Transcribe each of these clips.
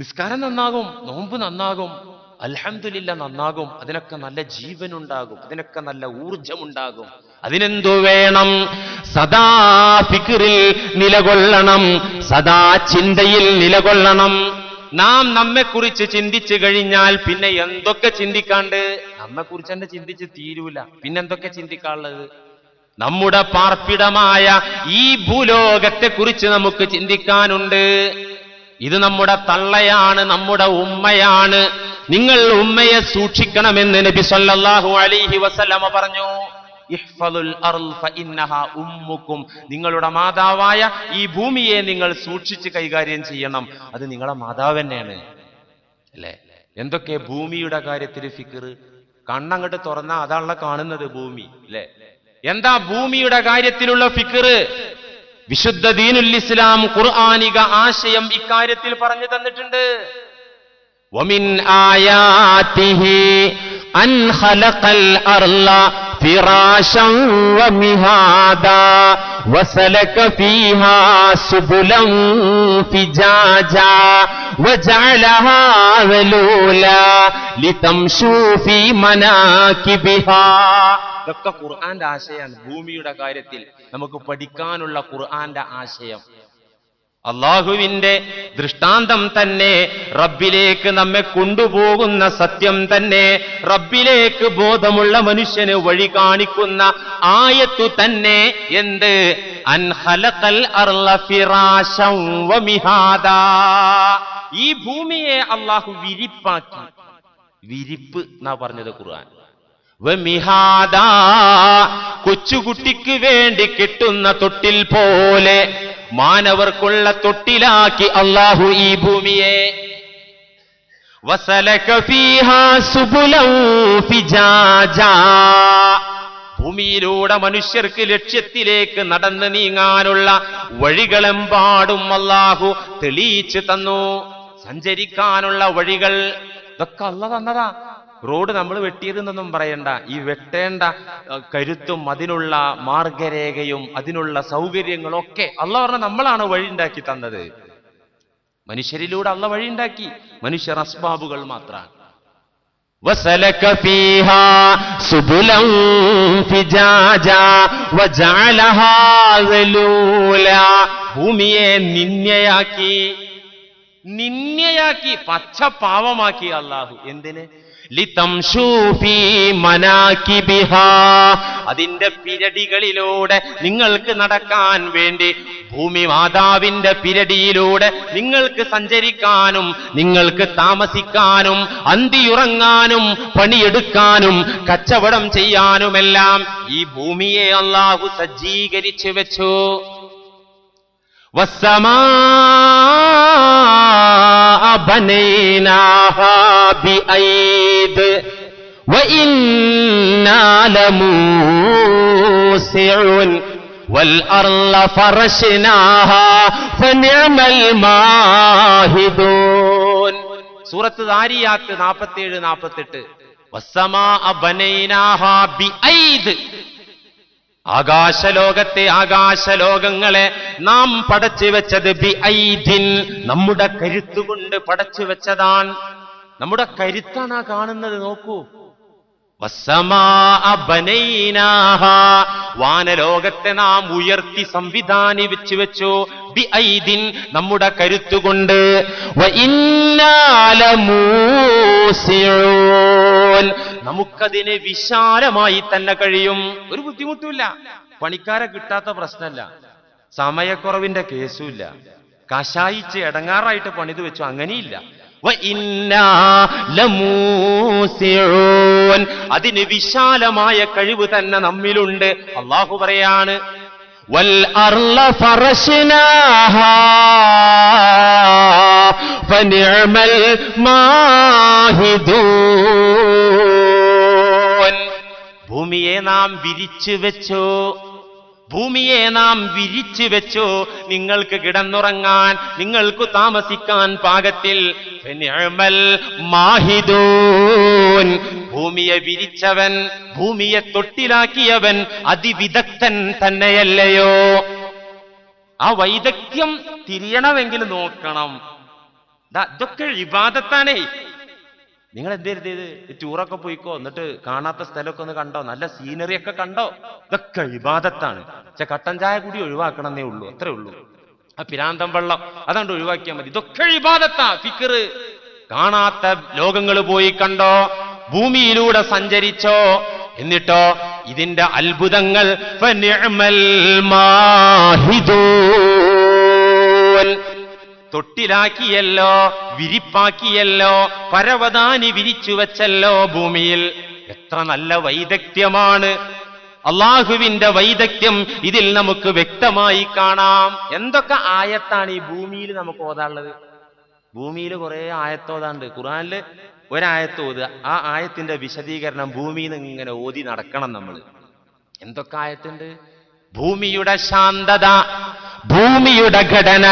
നിസ്കാരം നന്നാകും നോമ്പ് നന്നാകും അൽഹംദുലില്ല നന്നാകും അതിനൊക്കെ നല്ല ജീവനുണ്ടാകും അതിനൊക്കെ നല്ല ഊർജമുണ്ടാകും അതിനെന്തു വേണം? സദാ ഫിക്റിൽ നിലകൊള്ളണം സദാ ചിന്തയിൽ നിലകൊള്ളണം. നാം നമ്മെക്കുറിച്ച് ചിന്തിച്ചു കഴിഞ്ഞാൽ പിന്നെ എന്തൊക്കെ ചിന്തിക്കാണ്ട്? നമ്മെക്കുറിച്ച് തന്നെ ചിന്തിച്ച് തീരൂല. പിന്നെന്തൊക്കെ ചിന്തിക്കാനുള്ളത്? നമ്മുടെ പാർപ്പിടമായ ഈ ഭൂലോകത്തെക്കുറിച്ച് നമുക്ക് ചിന്തിക്കാനുണ്ട്. ഇത് നമ്മുടെ തള്ളയാണ് നമ്മുടെ ഉമ്മയാണ്. നിങ്ങൾ ഉമ്മയെ സൂക്ഷിക്കണമെന്ന് നബി സല്ലാഹു അലിഹി വസല്ലമ പറഞ്ഞു. ഉമ്മുക്കും. നിങ്ങളുടെ മാതാവായ ഈ ഭൂമിയെ നിങ്ങൾ സൂക്ഷിച്ച് കൈകാര്യം ചെയ്യണം. അത് നിങ്ങളുടെ മാതാവ് തന്നെയാണ്. അല്ലേ? എന്തൊക്കെ ഭൂമിയുടെ കാര്യത്തിൽ ഫിക്കർ കണ്ണങ്ങോട്ട് തുറന്ന അതാണല്ലോ കാണുന്നത് ഭൂമി. അല്ലേ? എന്താ ഭൂമിയുടെ കാര്യത്തിലുള്ള ഫിക്കർ വിശുദ്ധ ദീനുൽ ഇസ്ലാം ഖുർആാനിക ആശയം ഇക്കാര്യത്തിൽ പറഞ്ഞു തന്നിട്ടുണ്ട് ومن آياته أن خلق الأرض فراشا ومهادا وسلك فيها سبلا فجاجا وجعلها ذلولا لتمشوا في مناكبها ഇതൊക്കെ ഖുർആന്റെ ആശയമാണ്. ഭൂമിയുടെ കാര്യത്തിൽ നമുക്ക് പഠിക്കാനുള്ള ഖുർആന്റെ ആശയം. അള്ളാഹുവിന്റെ ദൃഷ്ടാന്തം തന്നെ റബ്ബിലേക്ക് നമ്മെ കൊണ്ടുപോകുന്ന സത്യം തന്നെ റബ്ബിലേക്ക് ബോധമുള്ള മനുഷ്യന് വഴി കാണിക്കുന്ന ആയത്തു തന്നെ എന്ത്? അൻ ഖലഖൽ അർള വമിഹാദാ. ഈ ഭൂമിയെ അള്ളാഹു വിരിപ്പാക്കി. വിരിപ്പ് എന്നാ പറഞ്ഞത് ഖുർആൻ. കൊച്ചുകുട്ടിക്ക് വേണ്ടി കിട്ടുന്ന തൊട്ടിൽ പോലെ മാനവർക്കുള്ള തൊട്ടിലാക്കി അള്ളാഹു ഈ ഭൂമിയെ. ഭൂമിയിലൂടെ മനുഷ്യർക്ക് ലക്ഷ്യത്തിലേക്ക് നടന്നു നീങ്ങാനുള്ള വഴികളെമ്പാടും അള്ളാഹു തെളിയിച്ചു തന്നു. സഞ്ചരിക്കാനുള്ള വഴികൾ ഇതൊക്കെ അല്ല തന്നതാ. റോഡ് നമ്മൾ വെട്ടിയതെന്നൊന്നും പറയണ്ട ഈ വെട്ടേണ്ട അഹ്, കരുത്തും അതിനുള്ള മാർഗരേഖയും അതിനുള്ള സൗകര്യങ്ങളൊക്കെ അല്ല പറഞ്ഞ നമ്മളാണ് വഴി ഉണ്ടാക്കി തന്നത് മനുഷ്യരിലൂടെ അല്ല വഴി ഉണ്ടാക്കി മനുഷ്യർ അസ്ബാബുകൾ മാത്രമാണ് وسلك فيها سبلا فجاجا وجعلها ذلولا ഭൂമിയെ നിന്യയാക്കി നിന്യയാക്കി പച്ച പാവമാക്കി അള്ളാഹു എന്തിന് ലിതംശൂ ഫീ മനാകിബിഹാ. അതിന്റെ പിരടികളിലൂടെ നിങ്ങൾക്ക് നടക്കാൻ വേണ്ടി ഭൂമി മാതാവിന്റെ പിരടിയിലൂടെ നിങ്ങൾക്ക് സഞ്ചരിക്കാനും നിങ്ങൾക്ക് താമസിക്കാനും അന്തിയുറങ്ങാനും പണിയെടുക്കാനും കച്ചവടം ചെയ്യാനുമെല്ലാം ഈ ഭൂമിയെ അള്ളാഹു സജ്ജീകരിച്ചു വെച്ചു. വസ്സമാ ബിഐ وإنا لموسعون والأرض فرشناها فنعم الماهدون സൂറത്ത് ദാരിയാത്ത് നാൽപ്പത്തിയേഴ് നാൽപ്പത്തെട്ട് വസ്സമാ ബനൈനാഹാ ബിഐദ് ആകാശലോകത്തെ ആകാശലോകങ്ങളെ നാം പടച്ചു വെച്ചത് ബി ഐദിൻ നമ്മുടെ കരുത്തുകൊണ്ട് പടച്ചു വെച്ചതാണ് നമ്മുടെ കരുത്താണ് ആ കാണുന്നത് നോക്കൂ. വാനലോകത്തെ നാം ഉയർത്തി സംവിധാനി വെച്ചു വെച്ചു. ബി നമ്മുടെ കരുത്തുകൊണ്ട്. നമുക്കതിനെ വിശാലമായി തന്നെ കഴിയും. ഒരു ബുദ്ധിമുട്ടുമില്ല. പണിക്കാരെ കിട്ടാത്ത പ്രശ്നമല്ല. സമയക്കുറവിന്റെ കേസുമില്ല. കഷായിച്ച് ഇടങ്ങാറായിട്ട് പണിത് വെച്ചു. അങ്ങനെയില്ല. അതിന് വിശാലമായ കഴിവ് തന്നെ നമ്മിലുണ്ട്. അള്ളാഹു പറയാണ് വൽ ഭൂമിയെ നാം വിരിച്ചു വെച്ചോ? ഭൂമിയെ നാം വിരിച്ചു വെച്ചു. നിങ്ങൾക്ക് കിടന്നുറങ്ങാൻ നിങ്ങൾക്ക് താമസിക്കാൻ പാകത്തിൽ. മാഹിദൂൻ. ഭൂമിയെ വിരിച്ചവൻ ഭൂമിയെ തൊട്ടിലാക്കിയവൻ അതിവിദഗ്ധൻ തന്നെയല്ലയോ? ആ വൈദഗ്ധ്യം തിരിയണമെങ്കിൽ നോക്കണം. ഇതൊക്കെ ഇബാദത്താണേ. നിങ്ങൾ എന്തെരുത് ഇത് ടൂറൊക്കെ പോയിക്കോ എന്നിട്ട് കാണാത്ത സ്ഥലമൊക്കെ ഒന്ന് കണ്ടോ? നല്ല സീനറി ഒക്കെ കണ്ടോ? ഇതൊക്കെ വിവാദത്താണ്. പക്ഷെ കട്ടൻ ചായ കൂടി ഒഴിവാക്കണമെന്നേ ഉള്ളൂ അത്രേ ഉള്ളൂ. ആ പിരാന്തം വെള്ളം അതാണ്ട് ഒഴിവാക്കിയാൽ മതി. ഇതൊക്കെ വിവാദത്താ ഫിക്കർ കാണാത്ത ലോകങ്ങൾ പോയി കണ്ടോ? ഭൂമിയിലൂടെ സഞ്ചരിച്ചോ? എന്നിട്ടോ ഇതിന്റെ അത്ഭുതങ്ങൾ. മാഹിദൂൻ തൊട്ടിലാക്കിയല്ലോ വിരിപ്പാക്കിയല്ലോ പരവതാനി വിരിച്ചു വച്ചല്ലോ ഭൂമിയിൽ. എത്ര നല്ല വൈദഗ്ധ്യമാണ്. അള്ളാഹുവിന്റെ വൈദഗ്ധ്യം ഇതിൽ നമുക്ക് വ്യക്തമായി കാണാം. എന്തൊക്കെ ആയത്താണ് ഈ ഭൂമിയിൽ നമുക്ക് ഓതാനുള്ളത്? ഭൂമിയിൽ കുറെ ആയത്തോതാണ്ട് ഖുറാനിൽ ഒരായത്ത് ഓതുക. ആ ആയത്തിന്റെ വിശദീകരണം ഭൂമിയിൽ നിന്ന് ഇങ്ങനെ ഓതി നടക്കണം നമ്മൾ. എന്തൊക്കെ ആയത്തുണ്ട്? ഭൂമിയുടെ ശാന്തത ഭൂമിയുടെ ഘടന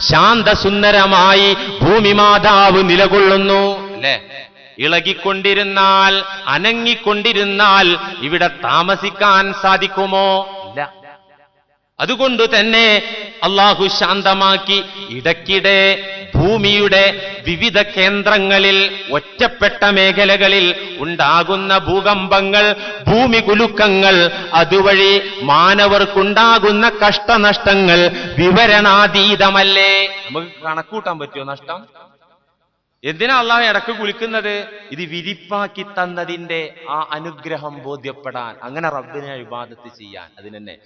ശാന്തസുന്ദരമായി ഭൂമിമാതാവ് നിലകൊള്ളുന്നു. അല്ലേ? ഇളകിക്കൊണ്ടിരുന്നാൽ അനങ്ങിക്കൊണ്ടിരുന്നാൽ ഇവിടെ താമസിക്കാൻ സാധിക്കുമോ? ഇല്ല. അതുകൊണ്ട് തന്നെ അള്ളാഹു ശാന്തമാക്കി ഇടയ്ക്കിടെ ഭൂമിയുടെ വിവിധ കേന്ദ്രങ്ങളിൽ ഒറ്റപ്പെട്ട മേഖലകളിൽ ഉണ്ടാകുന്ന ഭൂകമ്പങ്ങൾ ഭൂമി കുലുക്കങ്ങൾ അതുവഴി മാനവർക്കുണ്ടാകുന്ന കഷ്ടനഷ്ടങ്ങൾ വിവരണാതീതമല്ലേ? നമുക്ക് കണക്കൂട്ടാൻ പറ്റുമോ നഷ്ടം? എന്തിനാ അള്ളാഹ് ഇടയ്ക്ക് കുളിക്കുന്നത് ഇത് വിരിപ്പാക്കി തന്നതിന്റെ ആ അനുഗ്രഹം ബോധ്യപ്പെടാൻ. അങ്ങനെ റബ്ബിനെ ഇബാദത്ത് ചെയ്യാൻ. അതിന് തന്നെ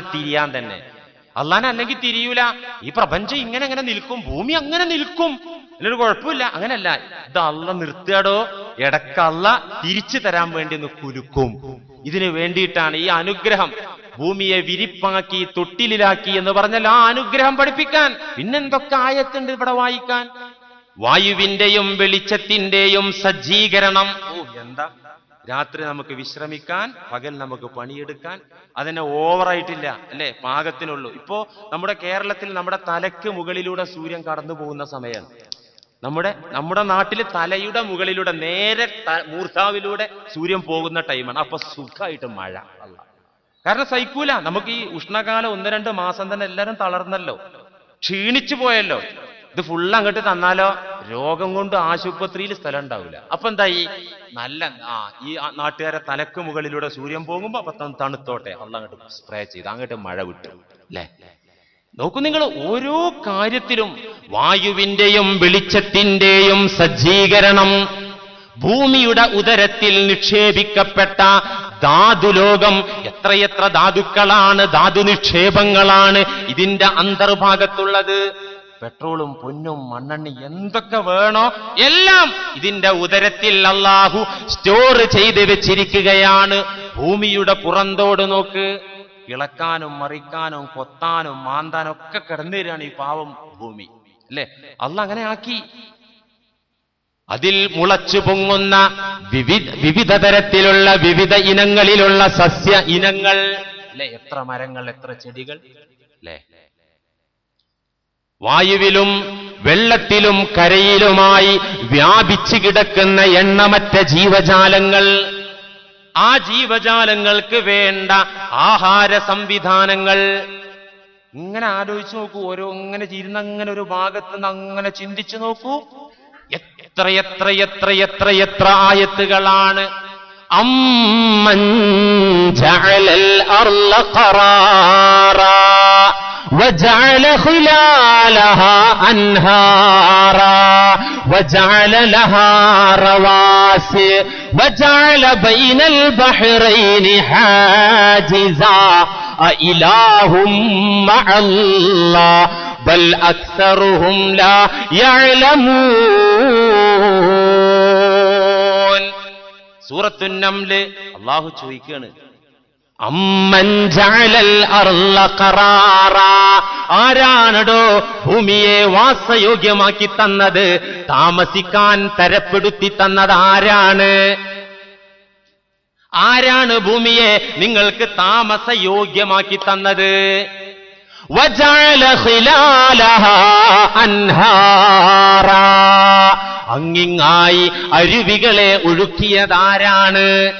തിരിയാൻ തന്നെ. അള്ളാനെ അല്ലെങ്കിൽ തിരിയൂല. ഈ പ്രപഞ്ചം ഇങ്ങനെ അങ്ങനെ നിൽക്കും ഭൂമി അങ്ങനെ നിൽക്കും. എന്നൊരു കുഴപ്പമില്ല. അങ്ങനല്ല. ഇത് അള്ള നിർത്തിയാടോ? ഇടയ്ക്ക് അള്ള തിരിച്ചു തരാൻ വേണ്ടി ഒന്ന് കുലുക്കും. ഇതിനു വേണ്ടിയിട്ടാണ് ഈ അനുഗ്രഹം. ഭൂമിയെ വിരിപ്പാക്കി തൊട്ടിലിലാക്കി എന്ന് പറഞ്ഞാൽ ആ അനുഗ്രഹം പഠിപ്പിക്കാൻ. പിന്നെന്തൊക്കെ ആയത്തുണ്ട് ഇവിടെ വായിക്കാൻ? വായുവിന്റെയും വെളിച്ചത്തിന്റെയും സജ്ജീകരണം. ഓ എന്താ? രാത്രി നമുക്ക് വിശ്രമിക്കാൻ പകൽ നമുക്ക് പണിയെടുക്കാൻ. അതിനെ ഓവറായിട്ടില്ല അല്ലെ? പാകത്തിനുള്ളൂ. ഇപ്പോ നമ്മുടെ കേരളത്തിൽ നമ്മുടെ തലയ്ക്ക് മുകളിലൂടെ സൂര്യൻ കടന്നു പോകുന്ന സമയമാണ് നമ്മുടെ നമ്മുടെ നാട്ടിൽ തലയുടെ മുകളിലൂടെ നേരെ മൂർധാവിലൂടെ സൂര്യൻ പോകുന്ന ടൈമാണ്. അപ്പൊ സുഖമായിട്ട് മഴ. അല്ല കാരണം സഹിക്കൂല. നമുക്ക് ഈ ഉഷ്ണകാലം ഒന്ന് രണ്ട് മാസം തന്നെ എല്ലാവരും തളർന്നല്ലോ. ക്ഷീണിച്ചു പോയല്ലോ. ഇത് ഫുള്ള് അങ്ങോട്ട് തന്നാലോ? രോഗം കൊണ്ട് ആശുപത്രിയിൽ സ്ഥലം ഉണ്ടാവില്ല അപ്പൊ എന്തായി? നല്ല ആ ഈ നാട്ടുകാരെ തലക്ക് മുകളിലൂടെ സൂര്യൻ പോകുമ്പോ അപ്പൊ തണു- തണുത്തോട്ടെ. അള്ള അങ്ങോട്ട് സ്പ്രേ ചെയ്ത് അങ്ങോട്ട് മഴ വിട്ടു. അല്ലേ നോക്കൂ നിങ്ങൾ ഓരോ കാര്യത്തിലും വായുവിന്റെയും വെളിച്ചത്തിന്റെയും സജ്ജീകരണം ഭൂമിയുടെ ഉദരത്തിൽ നിക്ഷേപിക്കപ്പെട്ട ധാതുലോകം എത്രയെത്ര ധാതുക്കളാണ് ധാതു നിക്ഷേപങ്ങളാണ് ഇതിന്റെ അന്തർഭാഗത്തുള്ളത്? പെട്രോളും പൊന്നും മണ്ണെണ്ണി എന്തൊക്കെ വേണോ എല്ലാം ഇതിന്റെ ഉദരത്തിൽ അള്ളാഹു സ്റ്റോർ ചെയ്ത് വെച്ചിരിക്കുകയാണ്. ഭൂമിയുടെ പുറന്തോട് നോക്ക്. ഇളക്കാനും മറിക്കാനും കൊത്താനും മാന്താനും ഒക്കെ കിടന്നു തരികയാണ് ഈ പാവം ഭൂമി. അല്ലെ? അല്ല അങ്ങനെ ആക്കി. അതിൽ മുളച്ചു പൊങ്ങുന്ന വിവിധ വിവിധ തരത്തിലുള്ള വിവിധ ഇനങ്ങളിലുള്ള സസ്യ ഇനങ്ങൾ. അല്ലെ? എത്ര മരങ്ങൾ എത്ര ചെടികൾ. അല്ലെ? വായുവിലും വെള്ളത്തിലും കരയിലുമായി വ്യാപിച്ചു കിടക്കുന്ന എണ്ണമറ്റ ജീവജാലങ്ങൾ. ആ ജീവജാലങ്ങൾക്ക് വേണ്ട ആഹാര സംവിധാനങ്ങൾ. ഇങ്ങനെ ആലോചിച്ചു നോക്കൂ. ഓരോ ഇങ്ങനെ ചിരുന്ന അങ്ങനെ ഒരു ഭാഗത്ത് നിന്ന് അങ്ങനെ ചിന്തിച്ചു നോക്കൂ. എത്ര എത്ര എത്ര എത്ര എത്ര ആയത്തുകളാണ്. അമ്മൻ ജഅലൽ അർള وجعل خلالها أنهارا وجعل لها رواسي وجعل بين البحرين حاجزا أإله مع الله بل أكثرهم لا يعلمون سورة النمل الله ചോദിക്കുകയാണ് ആരാണടോ ഭൂമിയെ വാസയോഗ്യമാക്കി തന്നത്? താമസിക്കാൻ തരപ്പെടുത്തി തന്നത് ആരാണ് ആരാണ് ഭൂമിയെ നിങ്ങൾക്ക് താമസയോഗ്യമാക്കി തന്നത്? അങ്ങിങ്ങായി അരുവികളെ ഒഴുക്കിയതാരാണ്?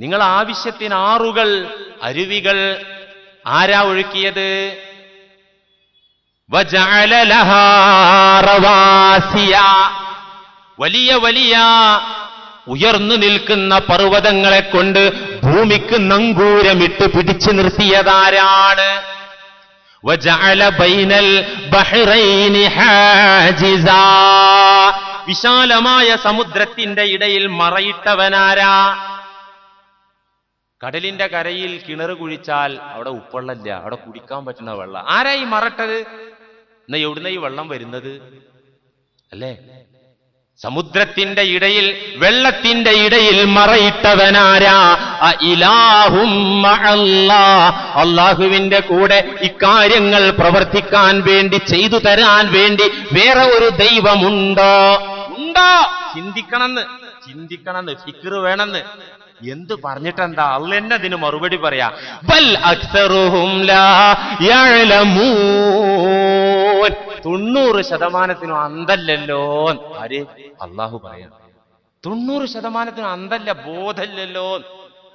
നിങ്ങൾ ആവശ്യത്തിന് ആറുകൾ അരുവികൾ ആരാ ഒഴുക്കിയത്. വലിയ വലിയ ഉയർന്നു നിൽക്കുന്ന പർവതങ്ങളെ കൊണ്ട് ഭൂമിക്ക് നങ്കൂരമിട്ട് പിടിച്ചു നിർത്തിയതാരാണ്. വിശാലമായ സമുദ്രത്തിന്റെ ഇടയിൽ മറയിട്ടവനാരാ കടലിന്റെ കരയിൽ കിണർ കുഴിച്ചാൽ അവിടെ ഉപ്പള്ളല്ല അവിടെ കുടിക്കാൻ പറ്റുന്ന വെള്ളം. ആരാ ഈ മറട്ടത്? എന്നാ എവിടുന്ന ഈ വെള്ളം വരുന്നത്? അല്ലേ? സമുദ്രത്തിന്റെ ഇടയിൽ വെള്ളത്തിന്റെ ഇടയിൽ മറയിട്ടവനാരാ. അള്ളാഹുവിന്റെ കൂടെ ഇക്കാര്യങ്ങൾ പ്രവർത്തിക്കാൻ വേണ്ടി ചെയ്തു തരാൻ വേണ്ടി വേറെ ഒരു ദൈവമുണ്ടോ? ഉണ്ടോ? ചിന്തിക്കണമെന്ന് ചിന്തിക്കണമെന്ന് ഫിക്ർ വേണമെന്ന്. എന്ത് പറഞ്ഞിട്ടെന്താ? അല്ല എന്നെ അതിന് മറുപടി പറയാ. ബൽ തൊണ്ണൂറ് ശതമാനത്തിനും അന്തല്ലല്ലോ ആര്? അള്ളാഹു പറയാം തൊണ്ണൂറ് ശതമാനത്തിനും അന്തല്ല ബോധല്ലല്ലോ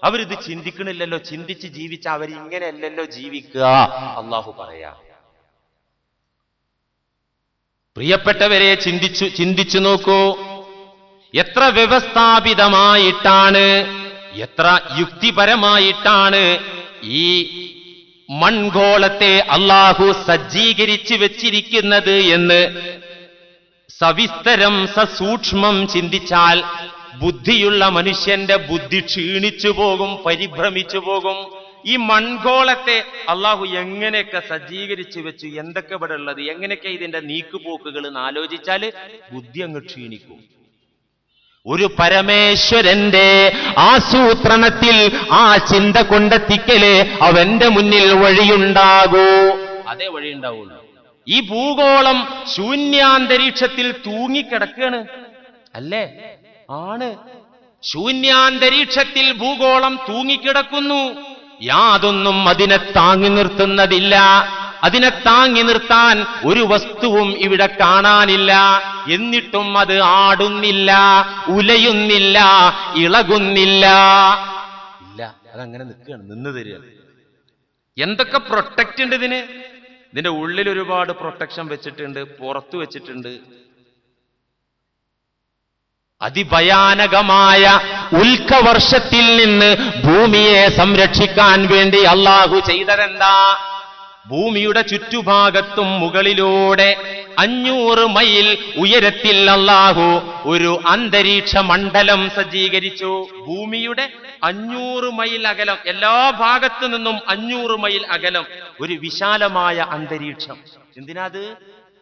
അവരിത് ചിന്തിക്കണില്ലല്ലോ. ചിന്തിച്ച് ജീവിച്ച അവർ ഇങ്ങനെയല്ലല്ലോ ജീവിക്കുക. അള്ളാഹു പറയാ. പ്രിയപ്പെട്ടവരെ ചിന്തിച്ചു ചിന്തിച്ചു നോക്കൂ. എത്ര വ്യവസ്ഥാപിതമായിട്ടാണ് എത്ര യുക്തിപരമായിട്ടാണ് ഈ മൺഗോളത്തെ അള്ളാഹു സജ്ജീകരിച്ചു വെച്ചിരിക്കുന്നത് എന്ന് സവിസ്തരം സസൂക്ഷ്മം ചിന്തിച്ചാൽ ബുദ്ധിയുള്ള മനുഷ്യന്റെ ബുദ്ധി ക്ഷീണിച്ചു പോകും പരിഭ്രമിച്ചു പോകും. ഈ മൺഗോളത്തെ അള്ളാഹു എങ്ങനെയൊക്കെ സജ്ജീകരിച്ചു വെച്ചു? എന്തൊക്കെ ഇവിടെ ഉള്ളത്? എങ്ങനെയൊക്കെ ഇതിന്റെ നീക്കുപോക്കുകൾ എന്ന് ആലോചിച്ചാൽ ബുദ്ധി അങ്ങ് ക്ഷീണിക്കും. ഒരു പരമേശ്വരന്റെ ആസൂത്രണത്തിൽ ആ ചിന്ത കൊണ്ടെത്തിക്കൽ അവന്റെ മുന്നിൽ വഴിയുണ്ടാകൂ. അതേ വഴിയുണ്ടാവുള്ളൂ. ഈ ഭൂഗോളം ശൂന്യാന്തരീക്ഷത്തിൽ തൂങ്ങിക്കിടക്കാണ്. അല്ലേ? ആണ്. ശൂന്യാന്തരീക്ഷത്തിൽ ഭൂഗോളം തൂങ്ങിക്കിടക്കുന്നു. യാതൊന്നും അതിനെ താങ്ങി നിർത്തുന്നതില്ല. അതിനെ താങ്ങി നിർത്താൻ ഒരു വസ്തുവും ഇവിടെ കാണാനില്ല. എന്നിട്ടും അത് ആടുന്നില്ല ഉലയുന്നില്ല ഇളകുന്നില്ല. ഇല്ല അതങ്ങനെ നിൽക്കുകയാണ് നിന്ന് തരിക എന്തൊക്കെ പ്രൊട്ടക്റ്റ് ഉണ്ട് ഇതിന്? ഇതിന്റെ ഉള്ളിൽ ഒരുപാട് പ്രൊട്ടക്ഷൻ വെച്ചിട്ടുണ്ട് പുറത്തു വെച്ചിട്ടുണ്ട്. അതിഭയാനകമായ ഉൽക്കവർഷത്തിൽ നിന്ന് ഭൂമിയെ സംരക്ഷിക്കാൻ വേണ്ടി അള്ളാഹു ചെയ്തതെന്താ? ഭൂമിയുടെ ചുറ്റുഭാഗത്തും മുകളിലൂടെ അഞ്ഞൂറ് മൈൽ ഉയരത്തിൽ അള്ളാഹു ഒരു അന്തരീക്ഷ മണ്ഡലം സജ്ജീകരിച്ചു. ഭൂമിയുടെ അഞ്ഞൂറ് മൈൽ അകലം എല്ലാ ഭാഗത്തു നിന്നും അഞ്ഞൂറ് മൈൽ അകലം ഒരു വിശാലമായ അന്തരീക്ഷം. എന്തിനാത്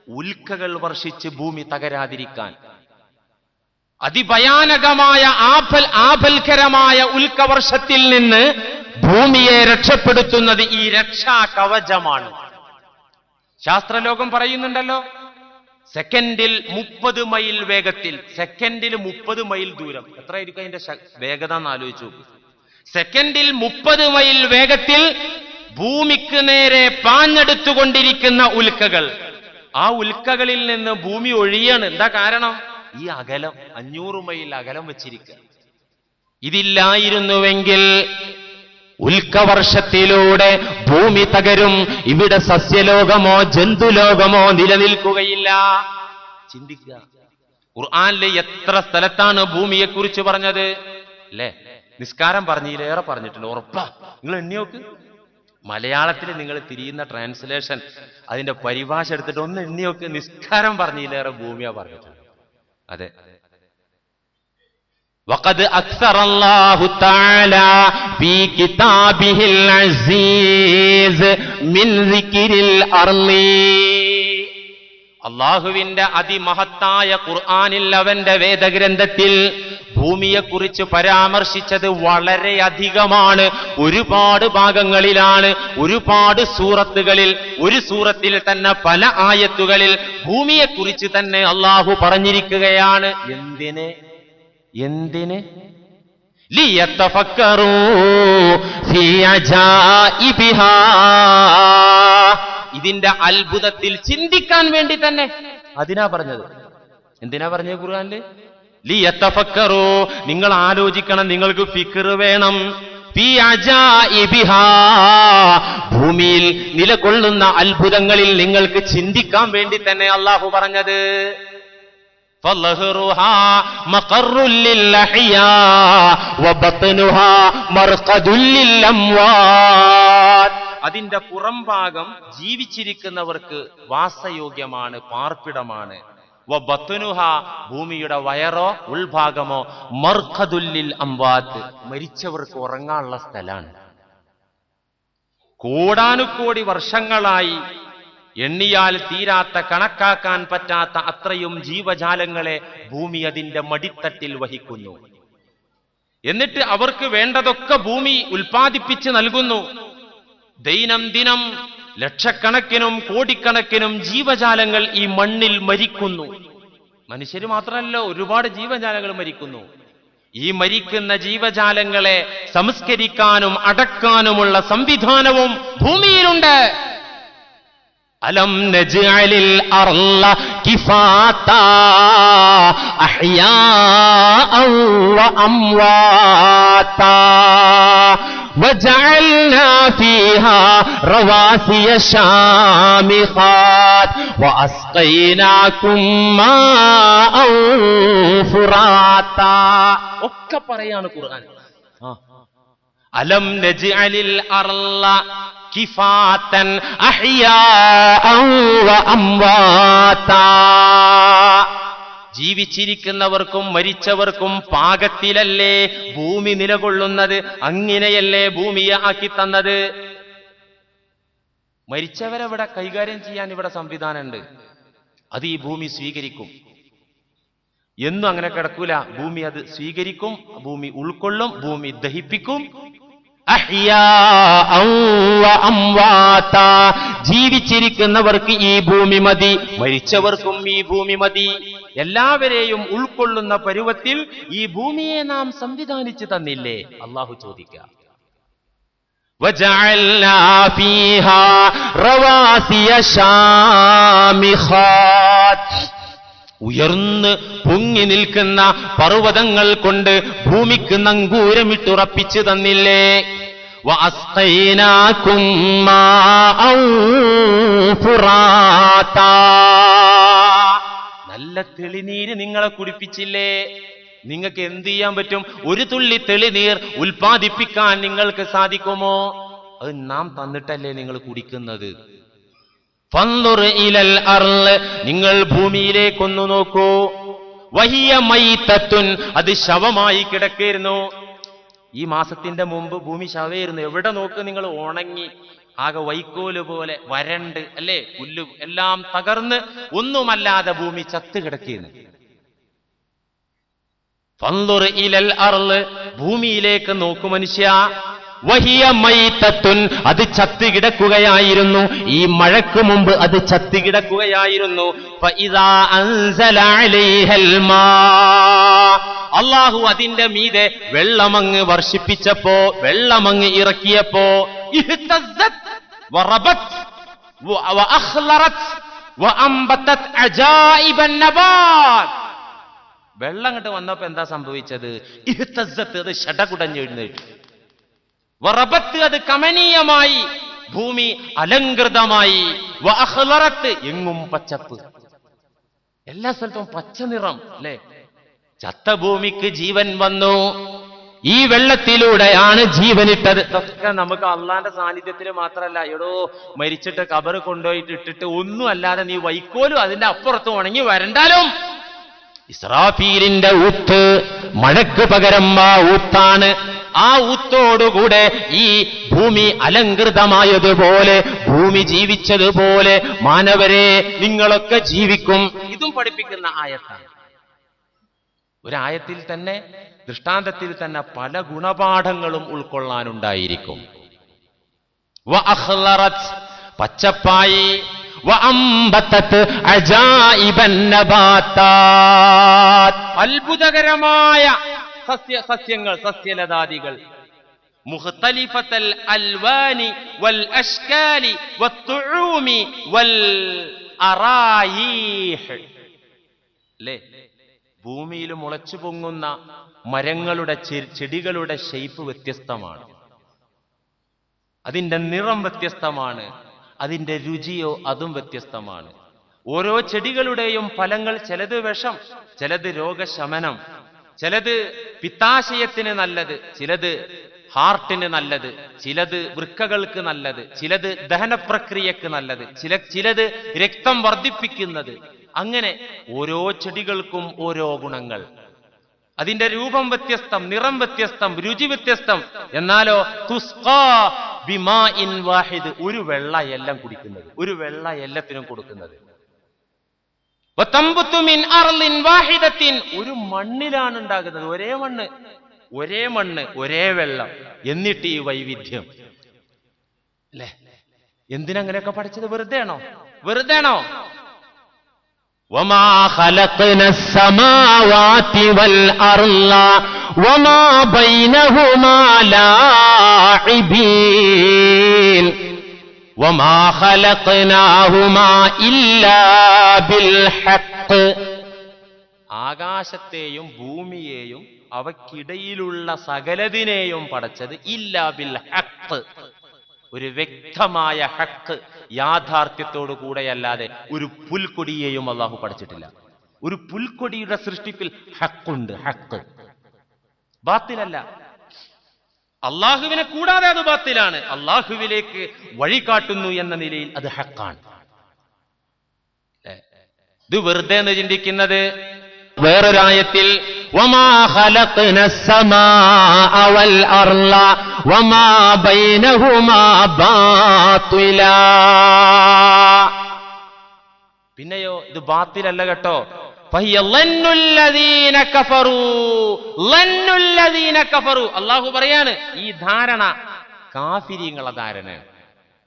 ഉൽക്കകൾ വർഷിച്ച് ഭൂമി തകരാതിരിക്കാൻ. അതിഭയാനകമായ ആഫൽ ആഫൽകരമായ ഉൽക്കവർഷത്തിൽ നിന്ന് ഭൂമിയെ രക്ഷപ്പെടുത്തുന്നത് ഈ രക്ഷാ കവചമാണ് ശാസ്ത്രലോകം പറയുന്നുണ്ടല്ലോ സെക്കൻഡിൽ മുപ്പത് മൈൽ വേഗത്തിൽ സെക്കൻഡിൽ മുപ്പത് മൈൽ ദൂരം. എത്രയായിരിക്കും അതിന്റെ വേഗത എന്ന് ആലോചിച്ചു സെക്കൻഡിൽ മുപ്പത് മൈൽ വേഗത്തിൽ ഭൂമിക്ക് നേരെ പാഞ്ഞെടുത്തുകൊണ്ടിരിക്കുന്ന ഉൽക്കകൾ. ആ ഉൽക്കകളിൽ നിന്ന് ഭൂമി ഒഴിയാണ്. എന്താ കാരണം? ഈ അകലം അഞ്ഞൂറ് മൈൽ അകലം വെച്ചിരിക്കുക. ഇതില്ലായിരുന്നുവെങ്കിൽ ഉൽക്കവർഷത്തിലൂടെ ഭൂമി തകരും. ഇവിടെ സസ്യലോകമോ ജന്തുലോകമോ നിലനിൽക്കുകയില്ല. ചിന്തിക്കുക. ഖുർആാനിലെ എത്ര സ്ഥലത്താണ് ഭൂമിയെ കുറിച്ച് പറഞ്ഞത്? അല്ലേ? നിസ്കാരം പറഞ്ഞില്ലേറെ പറഞ്ഞിട്ടുണ്ട്. ഉറപ്പാ. നിങ്ങൾ എണ്ണിയോക്ക് മലയാളത്തിൽ നിങ്ങൾ തിരിയുന്ന ട്രാൻസ്ലേഷൻ അതിന്റെ പരിഭാഷ എടുത്തിട്ട് ഒന്ന് എണ്ണിയോക്ക് നിസ്കാരം പറഞ്ഞില്ലേറെ ഭൂമിയാ പറഞ്ഞിട്ടുണ്ട് അതെ وقد أكثر الله تعالى في كتابه العزيز من ذكر الأرض അള്ളാഹുവിന്റെ അതിമഹത്തായ ഖുർആനിൽ അവന്റെ വേദഗ്രന്ഥത്തിൽ ഭൂമിയെക്കുറിച്ച് പരാമർശിച്ചത് വളരെയധികമാണ്. ഒരുപാട് ഭാഗങ്ങളിലാണ് ഒരുപാട് സൂറത്തുകളിൽ ഒരു സൂറത്തിൽ തന്നെ പല ആയത്തുകളിൽ ഭൂമിയെക്കുറിച്ച് തന്നെ അള്ളാഹു പറഞ്ഞിരിക്കുകയാണ്. എന്തിന്? എന്തിന്? ഇതിന്റെ അത്ഭുതത്തിൽ ചിന്തിക്കാൻ വേണ്ടി തന്നെ. അതിനാ പറഞ്ഞത്. എന്തിനാ പറഞ്ഞത് ഖുർആനിൽ? ലിയത്തഫക്കറോ. നിങ്ങൾ ആലോചിക്കണം നിങ്ങൾക്ക് ഫിക്കർ വേണം. ഭൂമിയിൽ നിലകൊള്ളുന്ന അത്ഭുതങ്ങളിൽ നിങ്ങൾക്ക് ചിന്തിക്കാൻ വേണ്ടി തന്നെ അള്ളാഹു പറഞ്ഞത്. അതിന്റെ പുറംഭാഗം ജീവിച്ചിരിക്കുന്നവർക്ക് വാസയോഗ്യമാണ് പാർപ്പിടമാണ്. വബത്തുനുഹ ഭൂമിയുടെ വയറോ ഉൾഭാഗമോ മർഖദുല്ലിൽ അംവാത്ത്. മരിച്ചവർക്ക് ഉറങ്ങാനുള്ള സ്ഥലമാണ് കോടാനുകോടി വർഷങ്ങളായി എണ്ണിയാൽ തീരാത്ത കണക്കാക്കാൻ പറ്റാത്ത അത്രയും ജീവജാലങ്ങളെ ഭൂമി അതിന്റെ മടിത്തട്ടിൽ വഹിക്കുന്നു. എന്നിട്ട് അവർക്ക് വേണ്ടതൊക്കെ ഭൂമി ഉൽപ്പാദിപ്പിച്ച് നൽകുന്നു. ദൈനംദിനം ലക്ഷക്കണക്കിനും കോടിക്കണക്കിനും ജീവജാലങ്ങൾ ഈ മണ്ണിൽ മരിക്കുന്നു. മനുഷ്യർ മാത്രമല്ല ഒരുപാട് ജീവജാലങ്ങൾ മരിക്കുന്നു. ഈ മരിക്കുന്ന ജീവജാലങ്ങളെ സംസ്കരിക്കാനും അടക്കാനുമുള്ള സംവിധാനവും ഭൂമിയിലുണ്ട്. അലം നജ്അലിൽ അർള കിഫാതാ വ വഅംവാതാ وجعلنا فيها رواسي شامخات وأسقيناكم ماء فراتا ഒക്കെ പറയാണ് ഖുർആൻ ആ അലം നജ്അലിൽ അർള കിഫാതൻ അഹ്യാഅൻ വഅംവാതാ ജീവിച്ചിരിക്കുന്നവർക്കും മരിച്ചവർക്കും പാകത്തിലല്ലേ ഭൂമി നിലകൊള്ളുന്നത്? അങ്ങനെയല്ലേ ഭൂമിയെ ആക്കി തന്നത്? മരിച്ചവരെ ഇവിടെ കൈകാര്യം ചെയ്യാൻ ഇവിടെ സംവിധാനമുണ്ട്. അത് ഈ ഭൂമി സ്വീകരിക്കും. എന്നും അങ്ങനെ കിടക്കൂല. ഭൂമി അത് സ്വീകരിക്കും ഭൂമി ഉൾക്കൊള്ളും ഭൂമി ദഹിപ്പിക്കും. ജീവിച്ചിരിക്കുന്നവർക്ക് ഈ ഭൂമി മതി മരിച്ചവർക്കും ഈ ഭൂമി മതി. എല്ലാവരെയും ഉൾക്കൊള്ളുന്ന പരുവത്തിൽ ഈ ഭൂമിയെ നാം സംവിധാനിച്ചു തന്നില്ലേ? അള്ളാഹു ചോദിക്കാം. ഫീഹാ റവാസിയ ഷാമിഖാത്ത് ഉയർന്ന് പൊങ്ങി നിൽക്കുന്ന പർവതങ്ങൾ കൊണ്ട് ഭൂമിക്ക് നങ്കൂരമിട്ടുറപ്പിച്ചു തന്നില്ലേ? നല്ല തെളിനീര് നിങ്ങളെ കുടിപ്പിച്ചില്ലേ? നിങ്ങൾക്ക് എന്ത് ചെയ്യാൻ പറ്റും? ഒരു തുള്ളി തെളിനീർ ഉൽപ്പാദിപ്പിക്കാൻ നിങ്ങൾക്ക് സാധിക്കുമോ? അത് നാം തന്നിട്ടല്ലേ നിങ്ങൾ കുടിക്കുന്നത്. ഇലൽ നിങ്ങൾ ഭൂമിയിലേക്കൊന്നു നോക്കൂ. വഹിയ മൈത്തത്തുൻ അത് ശവമായി കിടക്കായിരുന്നു ഈ മാസത്തിന്റെ മുമ്പ് ഭൂമി ശവയായിരുന്നു എവിടെ നോക്ക് നിങ്ങൾ? ഉണങ്ങി. ആകെ വൈക്കോൽ പോലെ വരണ്ട് അല്ലേ? പുല്ല് എല്ലാം തകർന്ന് ഒന്നുമല്ലാതെ ഭൂമി ചത്ത് കിടക്കുന്നു ഇലൽ അർൾ ഭൂമിയിലേക്ക് നോക്കു മനുഷ്യ. വഹിയ മൈത്തത്തുൻ അത് ചത്തുകിടക്കുകയായിരുന്നു ഈ മഴയ്ക്ക് മുമ്പ് അത് ചത്തുകിടക്കുകയായിരുന്നു. അള്ളാഹു അതിന്റെ മീതെ വെള്ളമങ്ങ് വർഷിപ്പിച്ചപ്പോ വെള്ളമങ്ങ് ഇറക്കിയപ്പോ വെള്ളം അങ്ങോട്ട് വന്നപ്പോ എന്താ സംഭവിച്ചത്? ഇഹ്തസ്സത്ത് അത് ഷടകുടഞ്ഞെഴുന്നേറ്റു വറബത്ത് അത് കമനീയമായി ഭൂമി അലങ്കൃതമായി എങ്ങും പച്ചപ്പ്. എല്ലാ സ്ഥലത്തും പച്ച നിറം അല്ലേ? ചത്ത ഭൂമിക്ക് ജീവൻ വന്നു. ഈ വെള്ളത്തിലൂടെയാണ് ജീവനിട്ടത്. ഇതൊക്കെ നമുക്ക് അള്ളാന്റെ സാന്നിധ്യത്തിൽ മാത്രമല്ല എടോ മരിച്ചിട്ട് കബറ് കൊണ്ടുപോയിട്ട് ഇട്ടിട്ട് ഒന്നും അല്ലാതെ നീ വൈക്കോലും അതിന്റെ അപ്പുറത്ത് ഉണങ്ങി വരണ്ടാലും ഇസ്രാഫീലിന്റെ ഊത്ത് മഴക്ക് പകരം ആ ഊത്താണ്. ആ ഊത്തോടുകൂടെ ഈ ഭൂമി അലങ്കൃതമായതുപോലെ ഭൂമി ജീവിച്ചതുപോലെ മാനവരെ നിങ്ങളൊക്കെ ജീവിക്കും. ഇതും പഠിപ്പിക്കുന്ന ആയത്താണ്. ഒരായത്തിൽ തന്നെ ദൃഷ്ടാന്തത്തിൽ തന്നെ പല ഗുണപാഠങ്ങളും ഉൾക്കൊള്ളാനുണ്ടായിരിക്കും. പച്ചപ്പായി അത്ഭുതകരമായ സസ്യ സസ്യങ്ങൾ സസ്യലതാദികൾ. അൽവാനി വൽ അഷ്കാലി വൽ അല്ലേ ഭൂമിയിൽ മുളച്ചു പൊങ്ങുന്ന മരങ്ങളുടെ ചെടികളുടെ ഷെയ്പ്പ് വ്യത്യസ്തമാണ്. അതിന്റെ നിറം വ്യത്യസ്തമാണ്. അതിന്റെ രുചിയോ അതും വ്യത്യസ്തമാണ്. ഓരോ ചെടികളുടെയും ഫലങ്ങൾ ചിലത് വിഷം ചിലത് രോഗശമനം ചിലത് പിത്താശയത്തിന് നല്ലത് ചിലത് ഹാർട്ടിന് നല്ലത് ചിലത് വൃക്കകൾക്ക് നല്ലത് ചിലത് ദഹനപ്രക്രിയക്ക് നല്ലത് ചില ചിലത് രക്തം വർദ്ധിപ്പിക്കുന്നത്. അങ്ങനെ ഓരോ ചെടികൾക്കും ഓരോ ഗുണങ്ങൾ. അതിന്റെ രൂപം വ്യത്യസ്തം നിറം വ്യത്യസ്തം രുചി വ്യത്യസ്തം. എന്നാലോ വാഹിദ് ഒരു വെള്ള എല്ലാം കുടിക്കുന്നത് ഒരു വെള്ള എല്ലാത്തിനും കൊടുക്കുന്നത്. ഒരു മണ്ണിലാണ് ഉണ്ടാകുന്നത് ഒരേ മണ്ണ് ഒരേ മണ്ണ് ഒരേ വെള്ളം എന്നിട്ട് ഈ വൈവിധ്യം അല്ലേ എന്തിനങ്ങനെയൊക്കെ പഠിച്ചത് വെറുതെ ആണോ വെറുതെ ആണോ وما خلقنا السماوات والأرض وما بينهما لاعبين ആകാശത്തെയും ഭൂമിയെയും അവക്കിടയിലുള്ള സകലതിനെയും പടച്ചത് ഇല്ലാ ബിൽ ഹക്ക് ഒരു വ്യക്തമായ ഹക്ക് യാഥാർത്ഥ്യത്തോടു കൂടെയല്ലാതെ ഒരു പുൽക്കൊടിയെയും അള്ളാഹു പഠിച്ചിട്ടില്ല ഒരു പുൽക്കൊടിയുടെ സൃഷ്ടിപ്പിൽ ഹക്കുണ്ട് ഹക്ക് ബാത്തിലല്ല അള്ളാഹുവിനെ കൂടാതെ അത് ബാത്തിലാണ്. അള്ളാഹുവിലേക്ക് വഴി കാട്ടുന്നു എന്ന നിലയിൽ അത് ഹക്കാണ്. ഇത് വെറുതെ എന്ന് ചിന്തിക്കുന്നത് വേറൊരായത്തിൽ പിന്നെയോ ഇത് ബാത്തിലല്ല കേട്ടോ അള്ളാഹു പറയാണ് ഈ ധാരണ കാഫിരിങ്ങളെ ധാരണ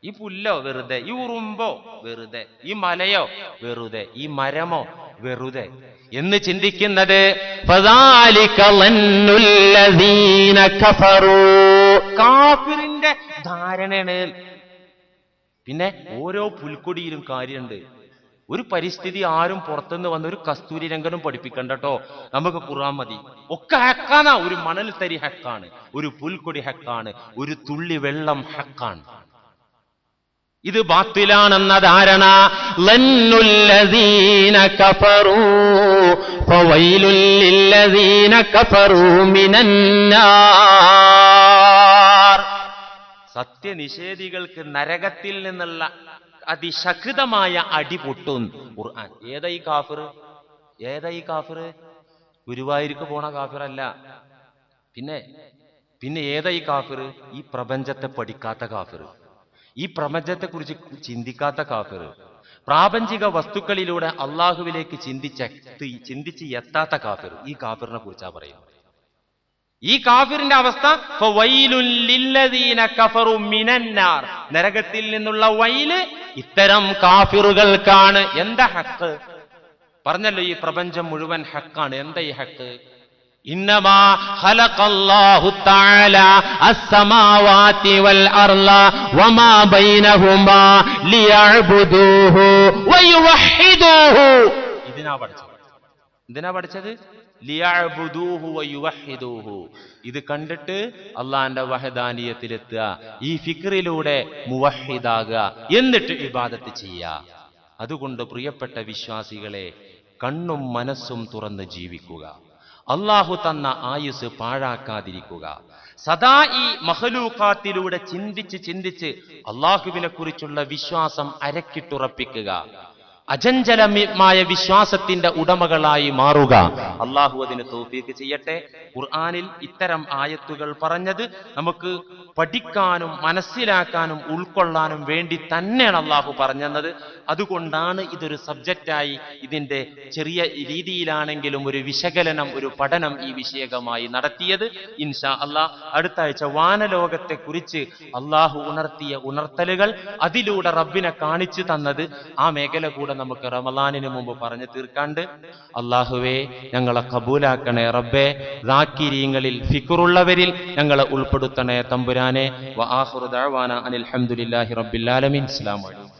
ഈ പുല്ലോ വെറുതെ ഈ ഉറുമ്പോ വെറുതെ ഈ മലയോ വെറുതെ ഈ മരമോ വെറുതെ. എന്ന് ചിന്തിക്കുന്നത് കാഫിറിന്റെ ധാരണയാണ്. പിന്നെ ഓരോ പുൽക്കൊടിയിലും കാര്യമുണ്ട്. ഒരു പരിസ്ഥിതി ആരും പുറത്തുനിന്ന് വന്ന ഒരു കസ്തൂരി രംഗനും പഠിപ്പിക്കണ്ട കേട്ടോ നമുക്ക് കുറാൻ മതി. ഒക്കെ ഹക്കാണ് ഒരു മണൽ തരി ഹക്കാണ്. ഒരു പുൽക്കൊടി ഹക്കാണ്. ഒരു തുള്ളി വെള്ളം ഹക്കാണ്. ഇത് ബാത്തിലാണെന്ന ധാരണ. സത്യനിഷേധികൾക്ക് നരകത്തിൽ നിന്നുള്ള അതിശക്തമായ അടി പൊട്ടും. ഖുർആൻ. ഏതാ ഈ കാഫിർ? ഏതാ ഈ കാഫിർ? ഗുരുവായൂർക്ക് പോണ കാഫിറല്ല. പിന്നെ പിന്നെ ഏതാ ഈ കാഫിർ? ഈ പ്രപഞ്ചത്തെ പഠിക്കാത്ത കാഫിർ. ഈ പ്രപഞ്ചത്തെ കുറിച്ച് ചിന്തിക്കാത്ത കാഫിർ. പ്രാപഞ്ചിക വസ്തുക്കളിലൂടെ അള്ളാഹുവിലേക്ക് ചിന്തിച്ച ചിന്തിച്ച് എത്താത്ത കാഫിർ ഈ കാഫിറിനെ കുറിച്ചാണ് പറയുന്നത്. ഈ കാഫിറിന്റെ അവസ്ഥ നരകത്തിൽ നിന്നുള്ള വൈൽ ഇത്തരം കാഫിറുകൾക്കാണ്. എന്താ ഹക്ക്? പറഞ്ഞല്ലോ ഈ പ്രപഞ്ചം മുഴുവൻ ഹക്കാണ്. എന്താ ഈ ഹക്ക്? ഇന്നമാ ഇതിനാ പഠിച്ചത്. ഇതിനാ പഠിച്ചത്? ഇത് കണ്ടിട്ട് അള്ളാന്റെ വഹദാനിയത്തിലെത്തുക. ഈ ഫിക്റിലൂടെ മുവഹിദാകുക. എന്നിട്ട് ഇബാദത്ത് ചെയ്യുക. അതുകൊണ്ട് പ്രിയപ്പെട്ട വിശ്വാസികളെ കണ്ണും മനസ്സും തുറന്ന് ജീവിക്കുക. അള്ളാഹു തന്ന ആയുസ് പാഴാക്കാതിരിക്കുക. സദാ ഈ മഹലൂക്കാത്തിലൂടെ ചിന്തിച്ച് ചിന്തിച്ച് അള്ളാഹുവിനെ കുറിച്ചുള്ള വിശ്വാസം അരക്കിട്ടുറപ്പിക്കുക. അജഞ്ചലമായ വിശ്വാസത്തിന്റെ ഉടമകളായി മാറുക. അള്ളാഹു അതിന് തോഫീക്ക് ചെയ്യട്ടെ. ഖുർആാനിൽ ഇത്തരം ആയത്തുകൾ പറഞ്ഞത് നമുക്ക് പഠിക്കാനും മനസ്സിലാക്കാനും ഉൾക്കൊള്ളാനും വേണ്ടി തന്നെയാണ് അള്ളാഹു പറഞ്ഞത് അതുകൊണ്ടാണ് ഇതൊരു സബ്ജക്റ്റായി ഇതിന്റെ ചെറിയ രീതിയിലാണെങ്കിലും ഒരു വിശകലനം ഒരു പഠനം ഈ വിഷയകമായി നടത്തിയത്. ഇൻഷാ അള്ളാഹ് അടുത്ത ആഴ്ച വാനലോകത്തെ കുറിച്ച് അള്ളാഹു ഉണർത്തിയ ഉണർത്തലുകൾ അതിലൂടെ റബ്ബിനെ കാണിച്ചു തന്നത് ആ മേഖല കൂടെ നമുക്ക് റമലാനിന് മുമ്പ് പറഞ്ഞു തീർക്കാണ്ട്. അള്ളാഹുവേ ഞങ്ങളെ കബൂലാക്കണേ റബ്ബേ. റാക്കിരീങ്ങളിൽ ഫിക്കുറുള്ളവരിൽ ഞങ്ങളെ ഉൾപ്പെടുത്തണേ തമ്പുരാനെ. അനിൽ റബ്ബിൽ ആലമീൻ. അസ്സലാമു അലൈക്കും.